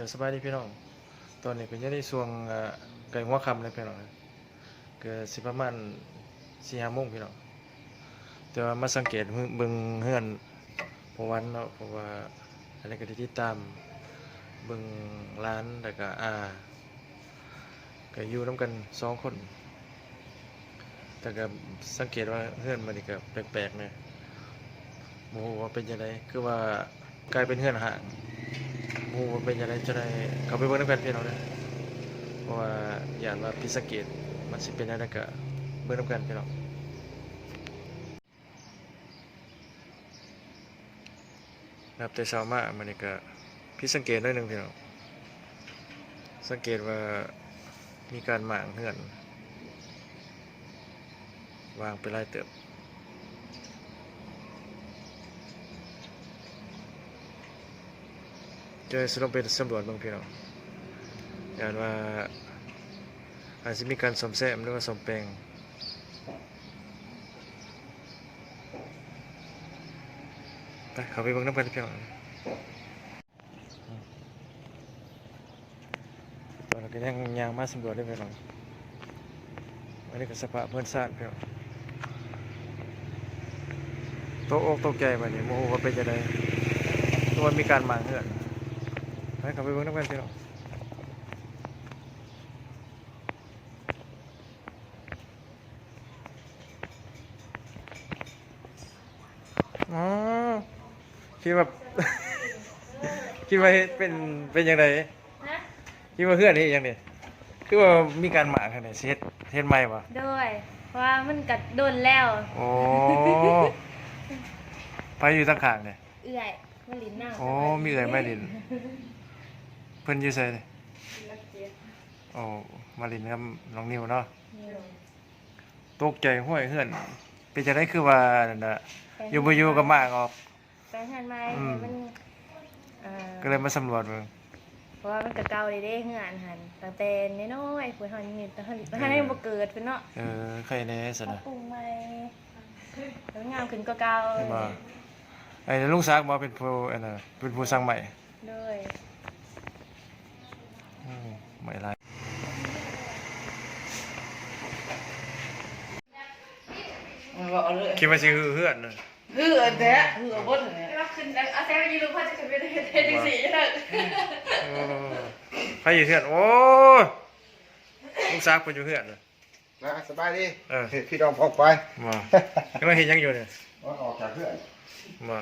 ดี๋ยวสบายดีพี่น้อง ตอนนี้ก็นยังได้ช่วงไก่หัวค่ำเลยพี่น้องเก็สิประมาณสี่ห้าโมงพี่น้อง แต่ว่ามาสังเกตเบิ่งเฮือนพวันเนาะเพราะว่าอะไรก็ได้ติดตามเบิ่งร้านแล้วก็อาก็อยู่นํกันสองคน แต่ก็สังเกตว่าเฮือนมันนี่ก็แปลกๆเนี่ยโมโหว่าเป็นยังไงคือว่ากลายเป็นเฮือนห่าง มูมันเป็นยังไงจะได้เขาไปเบิ่งน้ำกันพี่น้องนะเพราะว่าอย่างว่าพิสเกตมันสิเป็นอะไรก็เบิ่งน้ำกันพี่น้องนับแต่เช้ามามันนี่ก็พิสังเกตหน้อยหนึ่งพี่น้องสังเกตว่ามีการหมางเหือน วางไปไล่เติบ จะสลงไปสำรวจบางพี่น้องอย่างว่าอาจจะมีการซ่อมแซมหรือว่าซ่อมแปลงไปเขาไปเบิ่งน้ำกันพี่น้องตอนนี้ก็ยังยางมาสำรวจได้พี่น้องอันนี้ก็สภาพเพื่อนสร้างพี่น้องโตะอกตกใจมาเนี่ยโมโหว่าเป็นจะได้ตัวามีการหมางเหือน ไปขับไปเบิ่งน้ำกันพี่น้องอ๋อคิดว่า คิดว่าเฮ็ดเป็นเป็นยังไงฮะคิดว่าเพื่อนนี่ยังไงคือว่ามีการหมาขนาดเฮ็ดเฮ็ดใหม่ปะด้วยเพราะว่ามันกัดโดนแล้วโอ้ไปอยู่ตั้งข้างเนี่ยเอื่อยมาลินหน้าโอ้มีเอ่ยไม่ดินเพิ่นอยู่ไสเนี่ยโอ้มาลินครับน้องนิวเนาะตกใจห้วยเฮือน เป็นจะได้คือว่านั่นน่ะอยู่บ่อยู่ก็มากออกแปลงหันมาอืม มันเอ่อก็เลยมาสำรวจเบิ่ง เพราะว่ามันกะเก่าเลยเด้เหือนหันตั้งแต่น้อยๆเพิ่นเฮานี่ตั้งแต่ตั้งแต่บ่เกิดเพิ่นเนาะเออใครแน่ซะปรับนะปรุงใหม่แล้วงามขึ้นกว่าเก่าเห็นบ่ไอ้ลุงซักมาเป็นผู้อันน่ะเป็นผู้สร้างใหม่ด้วยอื มใหม่หลายมันบอกเอาเลยคิดว่าสิฮือเฮือนน่ะฮืออันแท้ฮือเอาบดเนี่ยว่าขึ้นเอาแซ่ไปยืนพ่อจะขึ้นไปเฮ็ดจังซี่เด้อเออใครอยู่เฮือนโอ้ยลุงซักเพิ่นอยู่เฮือนน่ะนะสบายดีเออพี่ดองพกไปบ่กำลังเฮ็ดหยังอยู่เนี่ยว่าออกจากเพื่อนบ่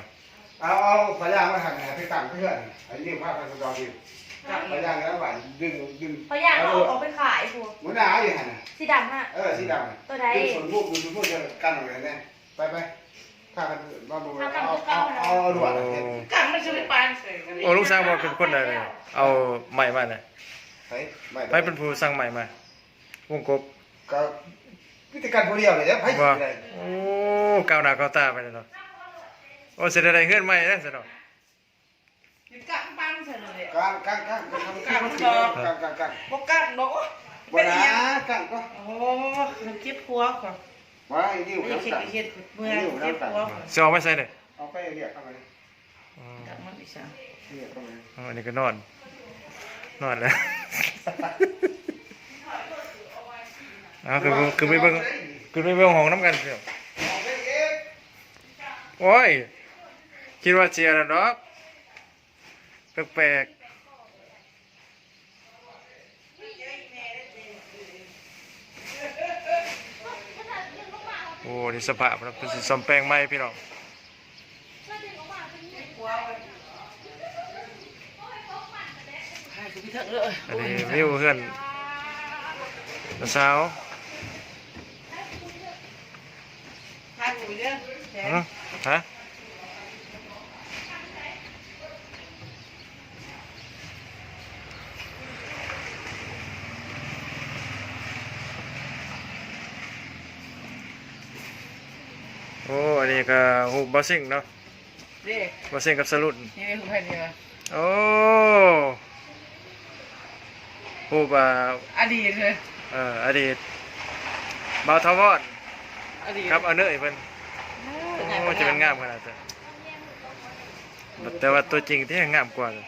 เอาเอาพยางมาหักแหนไปตั้งเพื่อนไอ้ยืมผ้าพันธุ์ดอง ดิพยางแล้วหวานดึงดึงเพราะอยากเอาออกไปขายพูหมุนหนาอยู่หันน่ะสีดำน่ะเออสีดำตัวใด ดึงส่วนพวกดึงส่วนพวกจะกันออกเลยเนี่ยไปไปถ้ากันมาดูเอาเอาเอาเอาด่วนโอ้กันมันจะไปปานใส่กันเลยโอ้ลุงซักบ่เป็นคนใดเลยเอาใหม่มาน่ะไปไม่ไปเป็นผู้สร้างใหม่มาวงกบก็พิธีการผู้เดียวเลยเนี่ยไปว่าเลยโอ้ก้าวหน้าก้าวตาไปเลยเนาะโอ้เสร็จอะไรเฮือนใหม่แล้วสิเนาะยึด กันปานใส่เลยกลางกลางกลางกลางกลางกลางกลางกลางบกกันเนาะบนหนากลางก็โอ้มันเจ็บหัวก่อนว่าไอ้นิ้วไม่น้ำคิดตาลเห็ดเมื่อเจ็บหัวก่อนสิเอาไม่ใส่เลยเอาไปเรียกเข้ามาอ๋อกันมันอีสานเรียกเข้ามาอ๋ออันนี้ก็นอน นอนแล้วอ้าวคือคือไปเบิ่งคือไปเบิ่งห้องน้ำกันเสียวโอ้ยคิดว่าเชียร์แล้วเนาะแปลก โอ้นี่สภาพนะเป็นสีซ้มแป้งไหมพี่น้องอันนี้วิวเพื่อนสาวฮะ โอ้อันนี้ก็ฮูบอสซิงเนาะเด็กบอสซิงกับสลุดนี่ไม่คุณให้ดีวะโอ้ฮูบอ่าอดีตเลยเอ่ออดีตบาวทาวอนอดีตครับเอาเนยเพิ่นโอ้จะเป็นงามขนาดนั้นแต่ว่าตัวจริงที่งามกว่าเลย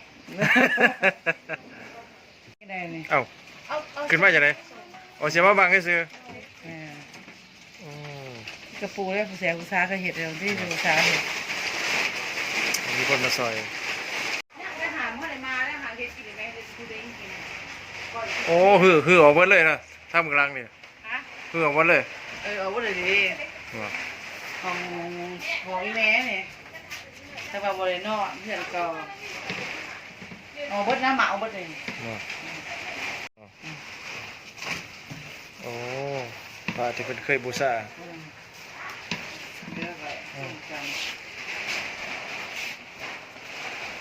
ไม่ได้นี่เอ้าเอาเอาขึ้นมาจากไหนโอ้เสียมาบังให้ซื้อเออโอ้ กระปูแล้วผู้แสบผู้ซาเคยเห็ดแล้วที่ผู้ซาเห็ดมีคนมาซอยได้หามเมื่อไหร่มาได้หาเห็ดกินไหมเห็ดกูเด้งกินก่อนโอ้หือหือออกหมดเลยนะท่ามกลางนี่ฮะหือออกหมดเลยเออเอาไว้เลยดิว่ะของของอีแม่เนี่ยแต่ว่าบริโนอนเพื่อนก็เอาเบดน้ำหมาเอาเบดเลยว่ะโอ้พระที่เป็นเคยบูชาเดี๋ยวไป จัง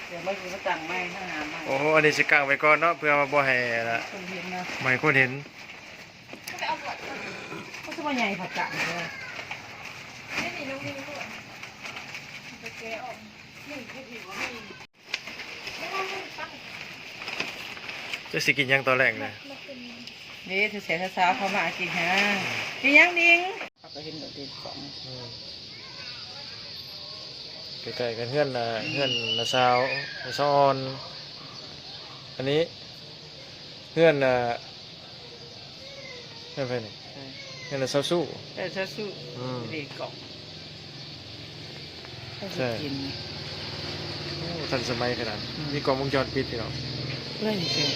เดี๋ยวไม่คือมาตั้งไม้ข้างหน้าไม้โอ้โหอันนี้สิกางไว้ก่อนเนาะเพื่อมาบ่ให้ละคนเห็นนะไม่ให้คนเห็นเขาจะมาใหญ่ผักกาดเลยไม่มีน้องมีก่อนไปแกะออกจะสิกินหยังตอนแรกเลยนี่ถือเสียสาวเขามากินฮะกินยังดิงเขาก็เห็นดอกดินสองอืม ใกล้ๆกันเพื่อนน่ะเพื่อนน่ะสาวน่ะสาวอ่อนอันนี้เพื่อนน่ะเพื่อนไปนี่เพื่อนน่ะสาวสู้แต่ถ้าสู้อืมเด็กเกาะใช่กินโอ้ทันสมัยขนาดมีกล้องวงจรปิดพี่น้องเล่นเสีย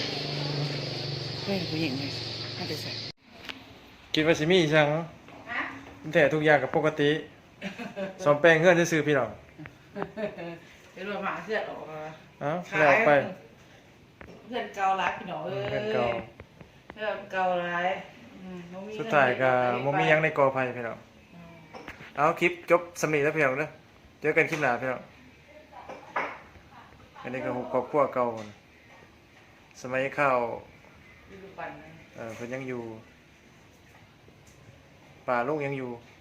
เล่นผู้หญิงเลยไม่ได้ใส่คิดว่าสิมีอีจังแต่ทุกอย่างกับปกติ สอมแปลงเพื่อนซื่อๆพี่น้อง เดี๋ยวเราหมาเสื้อออกมาเอ้าแล้วเอาไป เพื่อนเการ้ายพี่น้องเอ้ยเพื่อนเก่าเพื่อนเการ้ายอืมบ่มีสุดท้ายก็เงินบ่มีหยังในกอไผ่พี่น้องอืมเอาคลิปจบสำนีแล้วพี่น้องเด้อเจอกันคลิปหน้าพี่น้องอันนี้ก็ครอบครัวเก่าพุ่นสมัยข้าวอยู่ปั่นเลยเอ่อเพิ่นยังอยู่ป่าลูกยังอยู่อ